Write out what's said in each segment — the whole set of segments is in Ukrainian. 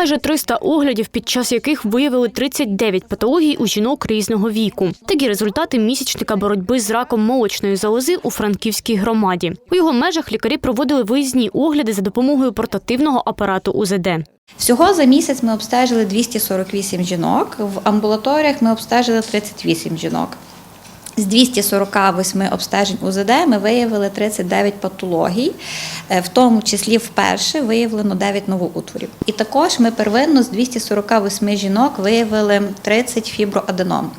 Майже 300 оглядів, під час яких виявили 39 патологій у жінок різного віку. Такі результати місячника боротьби з раком молочної залози у Франківській громаді. У його межах лікарі проводили виїзні огляди за допомогою портативного апарату УЗД. Всього за місяць ми обстежили 248 жінок. В амбулаторіях ми обстежили 38 жінок. З 248 обстежень УЗД ми виявили 39 патологій, е, в тому числі вперше виявлено 9 новоутворів. І також ми первинно з 248 жінок виявили 30 фіброаденом.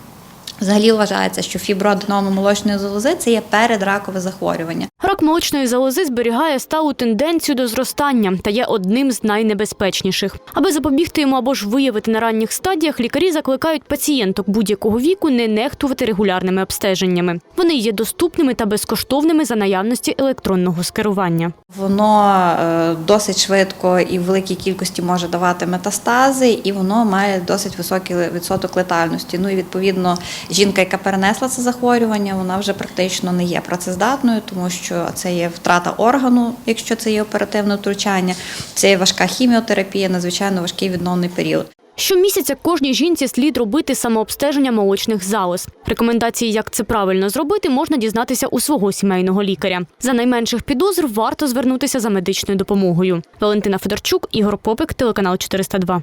Взагалі вважається, що фіброаденома молочної залози це є передракове захворювання. Рак молочної залози зберігає сталу тенденцію до зростання та є одним з найнебезпечніших. Аби запобігти йому або ж виявити на ранніх стадіях, лікарі закликають пацієнток будь-якого віку не нехтувати регулярними обстеженнями. Вони є доступними та безкоштовними за наявності електронного скерування. Воно е, досить швидко і в великій кількості може давати метастази, і воно має досить високий відсоток летальності. Ну і відповідно, жінка, яка перенесла це захворювання, вона вже практично не є працездатною, тому що це є втрата органу, якщо це є оперативне втручання, це є важка хіміотерапія, надзвичайно важкий відновний період. Щомісяця кожній жінці слід робити самообстеження молочних залоз. Рекомендації, як це правильно зробити, можна дізнатися у свого сімейного лікаря. За найменших підозр варто звернутися за медичною допомогою. Валентина Федорчук, Ігор Попик, телеканал 402.